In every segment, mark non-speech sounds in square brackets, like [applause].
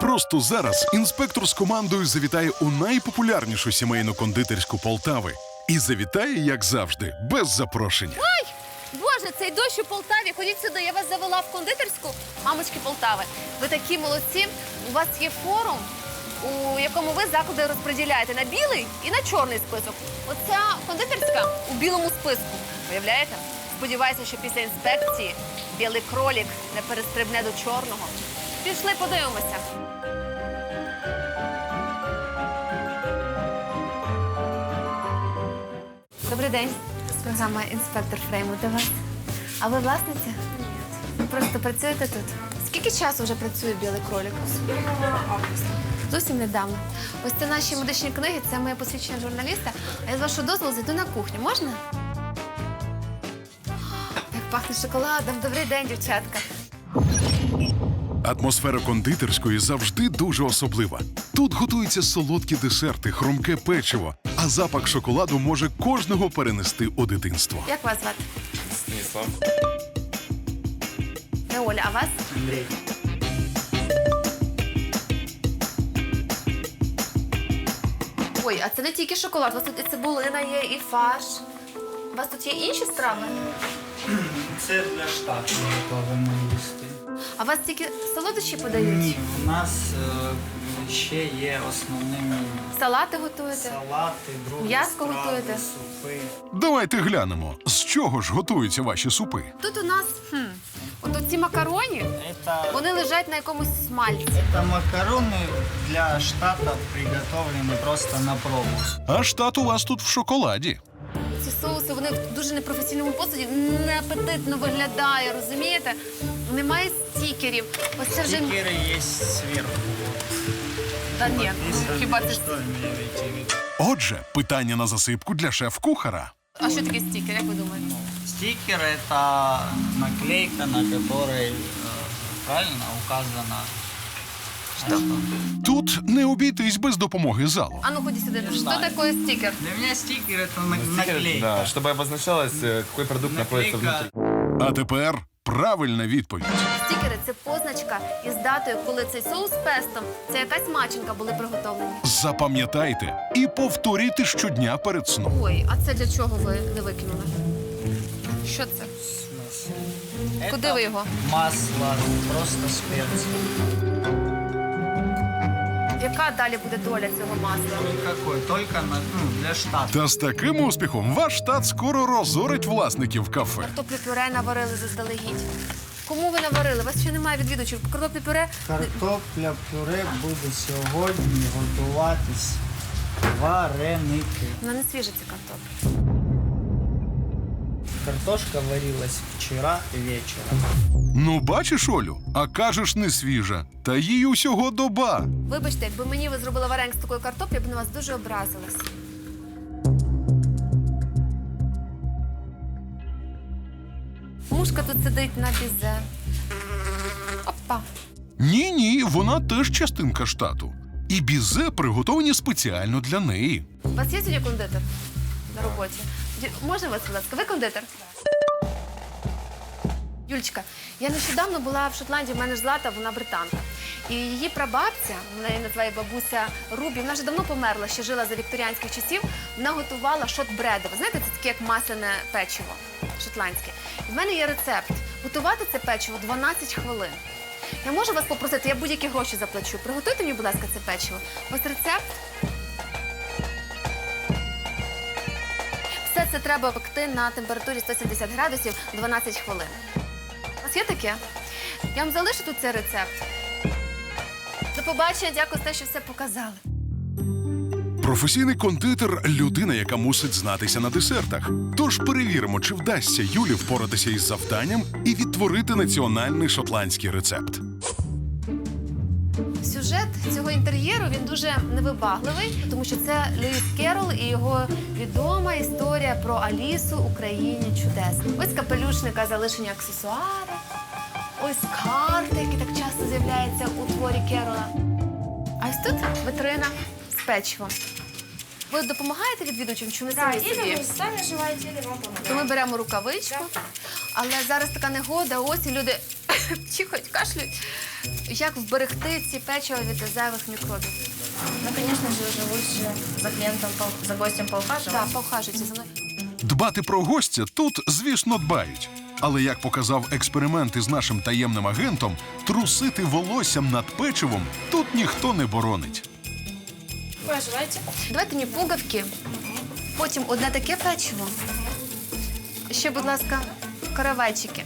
Просто зараз інспектор з командою завітає у найпопулярнішу сімейну кондитерську Полтави. І завітає, як завжди, без запрошення. Боже, цей дощ у Полтаві. Ходіть сюди, я вас завела в кондитерську. Мамочки Полтави. Ви такі молодці. У вас є форум, у якому ви заклади розподіляєте на білий і на чорний список. Оця кондитерська у білому списку. Уявляєте? Сподіваюся, що після інспекції білий кролік не перестрибне до чорного. Пішли, подивимося. Добрий день. Програма інспектор Фрейму до вас. А ви власниця? Ні. Ви просто працюєте тут? Скільки часу вже працює білий кролік? Зовсім недавно. Ось це наші медичні книги, це моє посвідчення журналіста. А я з вашого дозволу зайду на кухню. Можна? Як пахне шоколадом. Добрий день, дівчатка. Атмосфера кондитерської завжди дуже особлива. Тут готуються солодкі десерти, хрумке печиво, а запах шоколаду може кожного перенести у дитинство. Як вас звати? Станіслав. Не Оля, а вас? Андрій. Ой, а це не тільки шоколад, у вас тут і цибулина є, і фарш. У вас тут є інші страви? Це для штату готовимо їсти. А у вас тільки солодощі подають? Ні, у нас е, ще є основними Салати готуєте? салати, другі М'яско страви, готуєте? супи. Давайте глянемо, з чого ж готуються ваші супи. Тут у нас хм, от ці макароні, Это, вони лежать на якомусь смальці. это макароны для штата приготовлены просто на пробу. А штат у вас тут в шоколаді. Ці соуси вони в дуже непрофесійному посуді, неапетитно виглядає, розумієте? Немає стікерів. Ось це вже Стикеры есть сверху. та ні, Написано, хіба це что имеете в виду. Отже, питання на засипку для шеф-кухара. а що таке стікер? Як ви думаєте? Стикер это наклейка, на которой э, правильно указано что? Тут не обійтись без допомоги залу. А ну ході сюди. Що знаю. таке стікер? Для меня стикер это на- Стикер, наклейка. Да, чтобы обозначалось, э, какой продукт находится Наклейка. внутри. А тепер правильна відповідь. Стікери це позначка із датою, коли цей соус з пестом, це якась маченка були приготовлені. Запам'ятайте і повторюйте щодня перед сном. Ой, а це для чого ви не викинули? Що це? Это Куди ви його? Масло, просто специи. Яка далі буде доля цього масла? Никакой, только на, ну, для штата. Та з таким успіхом ваш штат скоро розорить власників кафе. Картоплю пюре наварили заздалегідь. Кому ви наварили? У вас ще немає відвідувачів. Картоплю пюре Картопля пюре буде сьогодні готуватись вареники. вона не свіжа ця картопля. Картошка варилась вчора вечором. Ну, бачиш, Олю, а кажеш не свіжа, та їй усього доба. Вибачте, якби мені ви зробили вареник з такої картоплі, я б на вас дуже образилась. Мушка тут сидить на бізе. Опа. Ні, ні, вона теж частинка штату. І бізе приготовані спеціально для неї. У вас є сьогодні кондитер на роботі? Можна вас, будь ласка? Ви кондитер? Юлічка, я нещодавно була в Шотландії, в мене ж Злата, вона британка. І її прабабця, вона її називає бабуся Рубі, вона вже давно померла, ще жила за вікторіанських часів. Вона готувала шот-бреди. Ви знаєте, це таке як масляне печиво шотландське. І в мене є рецепт. Готувати це печиво 12 хвилин. Я можу вас попросити, я будь-які гроші заплачу. Приготуйте мені, будь ласка, це печиво. Ось рецепт. Це треба пекти на температурі 170 градусів 12 хвилин. У вас є таке? Я вам залишу тут цей рецепт. До побачення, дякую за те, що все показали. Професійний кондитер людина, яка мусить знатися на десертах. Тож перевіримо, чи вдасться Юлі впоратися із завданням і відтворити національний шотландський рецепт. Сюжет цього інтер'єру він дуже невибагливий, тому що це Льюіс Керол і його відома історія про Алісу у країні чудес. Ось капелюшника залишені аксесуари, ось карти, які так часто з'являються у творі Керола. А ось тут витрина з печивом. Ви допомагаєте відвідувачам, чи Да, самі собі? вы сами желаете, или вам То ми беремо рукавичку, але зараз така негода, ось і люди [coughs] чихають, кашлюють. Як вберегти ці печиво від зайвих мікробів? Ну, конечно же, уже лучше за клиентом, пол- за гостем поухаживать. Так, повхажуйте за мною. Дбати про гостя тут, звісно, дбають. Але як показав експеримент із нашим таємним агентом, трусити волоссям над печивом тут ніхто не боронить. Вы желаете? Давайте мені пугавки, потім одне таке печиво. Ще, будь ласка, каравайчики.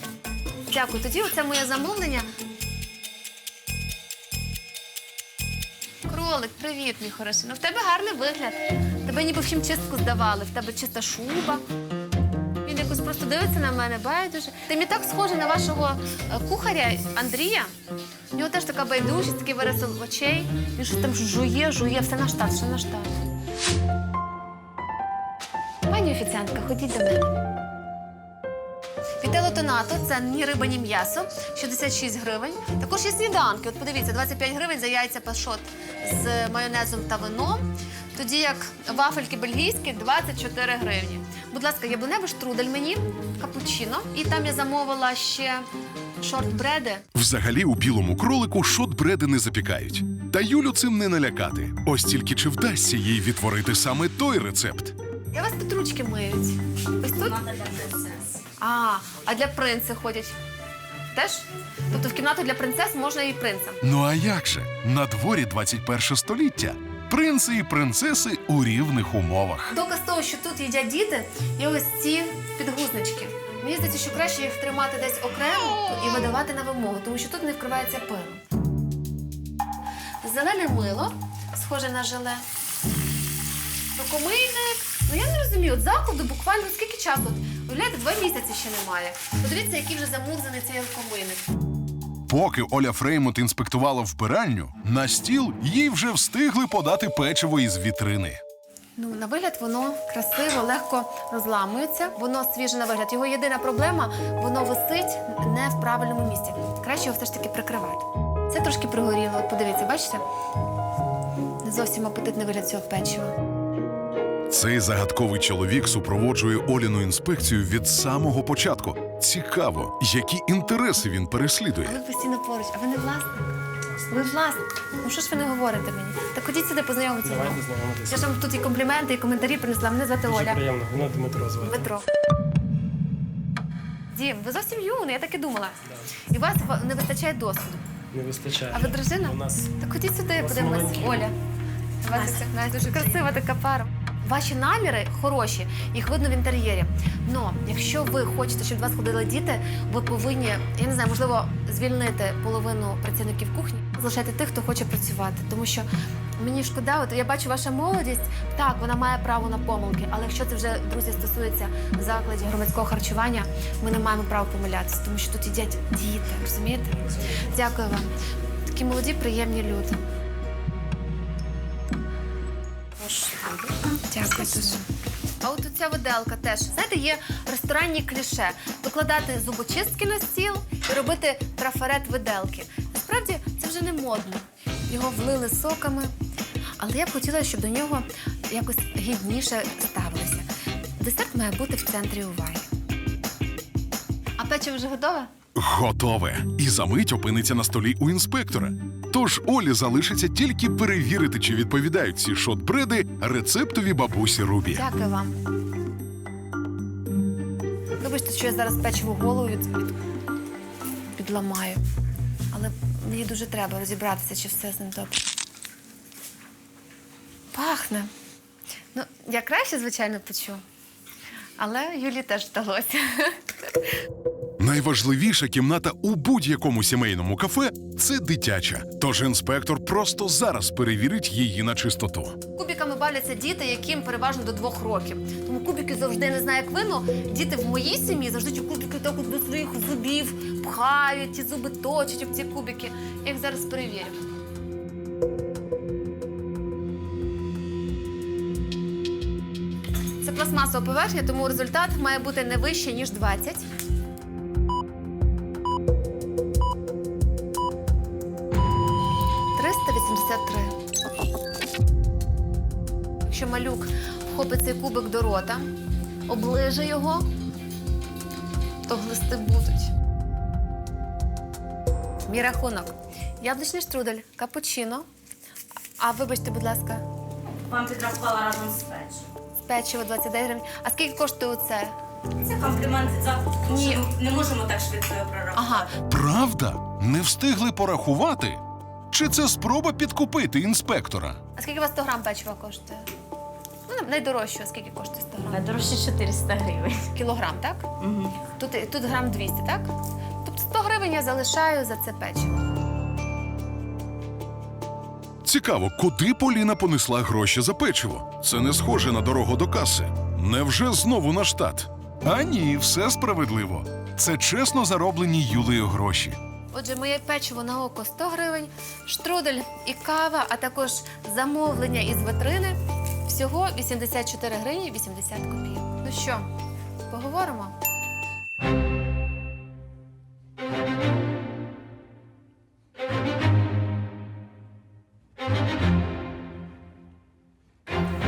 Дякую. Тоді оце моє замовлення. Кролик, привіт, мій хороший. Ну в тебе гарний вигляд. Тебе ніби в хімчистку здавали, в тебе чиста шуба. Він якось просто дивиться на мене, байдуже. Ти мені так схожий на вашого е, кухаря Андрія. У нього теж така байдужість, такий вираз очей. Він щось там жує, жує, все на штат, все на штат. Пані офіціантка, ходіть до мене. Вітело тонато це ні риба, ні м'ясо, 66 гривень. Також є сніданки. От подивіться, 25 гривень за яйця пашот з майонезом та вином. Тоді як вафельки бельгійські 24 гривні. Будь ласка, яблуневий штрудель мені, капучино. І там я замовила ще шортбреди. Взагалі у білому кролику шот-бреди не запікають. Та Юлю цим не налякати. Ось тільки чи вдасться їй відтворити саме той рецепт. Я вас тут ручки миють. Ось тут? А, а для принци ходять. Теж? Тобто в кімнату для принцес можна і принцам. Ну а як же? На дворі 21 століття. Принци і принцеси у рівних умовах. Доказ того, що тут їдять діти, є ось ці підгузнички. Mені здається, що краще їх тримати десь окремо і видавати на вимогу, тому що тут не вкривається пилом. Зелене мило, схоже на желе. Рукомийник. Ну я не розумію, от закладу буквально скільки часу? От, Уявляєте, два місяці ще немає. Подивіться, який вже замурзаний цей рукомийник. Поки Оля Фреймут інспектувала вбиральню, на стіл їй вже встигли подати печиво із вітрини. Ну, на вигляд воно красиво, легко розламується. Воно свіже на вигляд. Його єдина проблема воно висить не в правильному місці. Краще його все ж таки прикривати. Це трошки пригоріло. От подивіться, бачите? Не зовсім апетитний вигляд цього печива. Цей загадковий чоловік супроводжує Оліну інспекцію від самого початку. Цікаво, які інтереси він переслідує. Ви постійно поруч, а ви не власник? Ви власник. Ну що ж ви не говорите мені? Так ходіть сюди, познайомитися. Давайте знайомитися. Я ж вам тут і компліменти, і коментарі принесла. Мене звати Дуже Оля. приємно. Мене Дмитро звати. Дмитро. Дім, ви зовсім юний, я так і думала. І у вас не вистачає досвіду. Не вистачає. А ви дружина? У нас Так ходіть сюди, подивимось. маленький. Оля. Настя, Настя, дуже красива така пара. Ваші наміри хороші, їх видно в інтер'єрі. Но якщо ви хочете, щоб до вас ходили діти, ви повинні, я не знаю, можливо, звільнити половину працівників кухні, залишайте тих, хто хоче працювати. Тому що мені шкода, от я бачу ваша молодість, так, вона має право на помилки, але якщо це вже друзі стосується закладів громадського харчування, ми не маємо права помилятися, тому що тут їдять діти, розумієте? Дякую вам. Такі молоді, приємні люди. Дякую дуже. А от ця виделка теж. Знаєте, є ресторанні кліше. Викладати зубочистки на стіл і робити трафарет виделки. Насправді це вже не модно. Його влили соками. Але я б хотіла, щоб до нього якось гідніше ставилися. Десерт має бути в центрі уваги. А печиво вже готове? Готове. І за мить опиниться на столі у інспектора. Тож Олі залишиться тільки перевірити, чи відповідають ці шот-бреди рецептові бабусі Рубі. Дякую вам. Вибачте, що я зараз печиво голову від, від, підламаю. Але мені дуже треба розібратися, чи все з ним добре. Пахне. Ну, я краще, звичайно, почу. Але Юлі теж вдалося. Найважливіша кімната у будь-якому сімейному кафе це дитяча. Тож інспектор просто зараз перевірить її на чистоту. Кубіками бавляться діти, яким переважно до двох років. Тому кубики завжди не знаю, як вино. Діти в моїй сім'ї завжди ті кубики так от до своїх зубів пхають, ті зуби точать ці кубики. Я їх зараз перевірю. Це пластмасова поверхня, тому результат має бути не вище, ніж 20. Вхопить цей кубик до рота, оближе його, то глисти будуть. Мій рахунок. Яблучний штрудель, капучино. А вибачте, будь ласка, Вам підрахувала разом з печивом. печиво 29 гривень. А скільки коштує оце? Це комплімент від тому Ні. що не можемо так швидко його прорахувати. Ага, Правда? Не встигли порахувати? Чи це спроба підкупити інспектора? а скільки у вас 100 грам печива коштує? Ну, найдорожче, скільки коштує 100 грам? Найдорожче 400 гривень. Кілограм, так? Угу. Тут, тут грам 200, так? Тобто 100 гривень я залишаю за це печиво. Цікаво, куди Поліна понесла гроші за печиво? Це не схоже на дорогу до каси. Невже знову на штат? А ні, все справедливо. Це чесно зароблені Юлею гроші. Отже, моє печиво на око 100 гривень, штрудель і кава, а також замовлення із витрини всього 84 гривні 80 копійок. Ну що, поговоримо?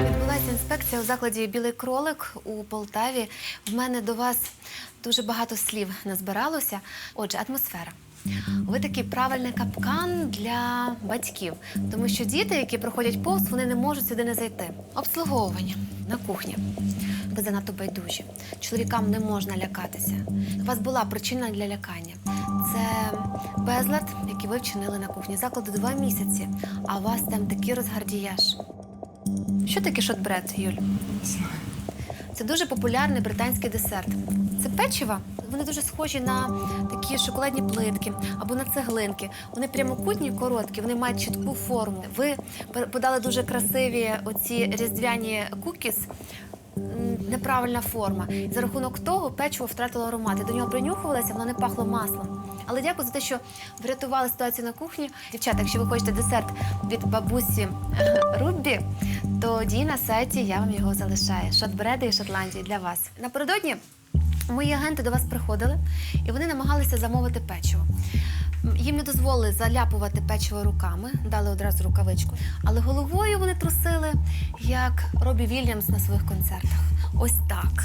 Відбулася інспекція у закладі Білий кролик у Полтаві. В мене до вас дуже багато слів назбиралося. Отже, атмосфера. Ви такий правильний капкан для батьків, тому що діти, які проходять повз, вони не можуть сюди не зайти. Обслуговування на кухні. Ви занадто байдужі. Чоловікам не можна лякатися. У вас була причина для лякання. Це безлад, який ви вчинили на кухні. Закладу два місяці, а у вас там такий розгардіяж. Що таке шотбред, Юль? Це дуже популярний британський десерт. Це печива. Вони дуже схожі на такі шоколадні плитки або на цеглинки. Вони прямокутні, короткі, вони мають чітку форму. Ви подали дуже красиві оці різдвяні кукіс. Неправильна форма. За рахунок того печиво втратило аромат. Я до нього принюхувалася, воно не пахло маслом. Але дякую за те, що врятували ситуацію на кухні. Дівчата, якщо ви хочете десерт від бабусі е, [laughs] Руббі, то на сайті я вам його залишаю. Шотбреди і Шотландії для вас. Напередодні мої агенти до вас приходили і вони намагалися замовити печиво. Їм не дозволили заляпувати печиво руками, дали одразу рукавичку. Але головою вони трусили, як Робі Вільямс на своїх концертах. Ось так.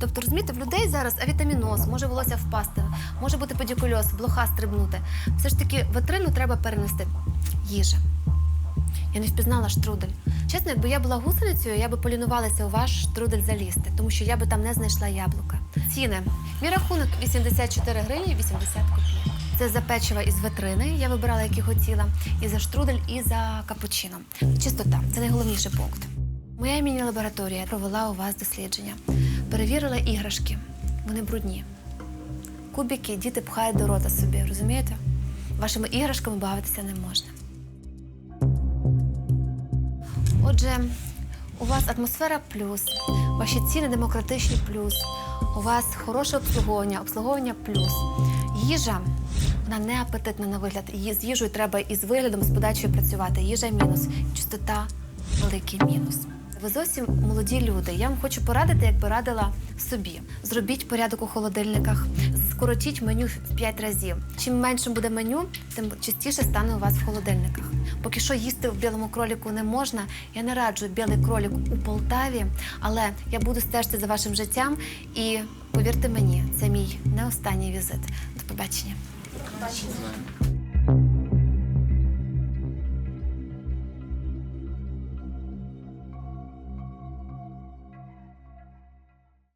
Тобто, розумієте, в людей зараз авітаміноз, може волосся впасти, може бути педикульоз, блоха стрибнути. Все ж таки, витрину треба перенести. Їжа. Я не впізнала штрудель. Чесно, якби я була гусеницею, я би полінувалася у ваш штрудель залізти, тому що я би там не знайшла яблука. Ціни. Мій рахунок 84 гривні 80 копійок. Це за печива із витрини, я вибирала, які хотіла, і за штрудель, і за капучино. Чистота це найголовніший пункт. Моя міні-лабораторія провела у вас дослідження. Перевірила іграшки. Вони брудні. Кубики діти пхають до рота собі, розумієте? Вашими іграшками бавитися не можна. Отже, у вас атмосфера плюс, ваші ціни демократичні плюс, у вас хороше обслуговування, обслуговування плюс. Їжа вона не апетитна на вигляд. З їжею треба і з виглядом, з подачею працювати. Їжа мінус, чистота великий мінус. Ви зовсім молоді люди. Я вам хочу порадити, як би радила собі. Зробіть порядок у холодильниках, скоротіть меню в 5 разів. Чим менше буде меню, тим частіше стане у вас в холодильниках. Поки що їсти в білому кроліку не можна. Я не раджу білий кролік у Полтаві, але я буду стежити за вашим життям і повірте мені, це мій не останній візит. До побачення. До знаю.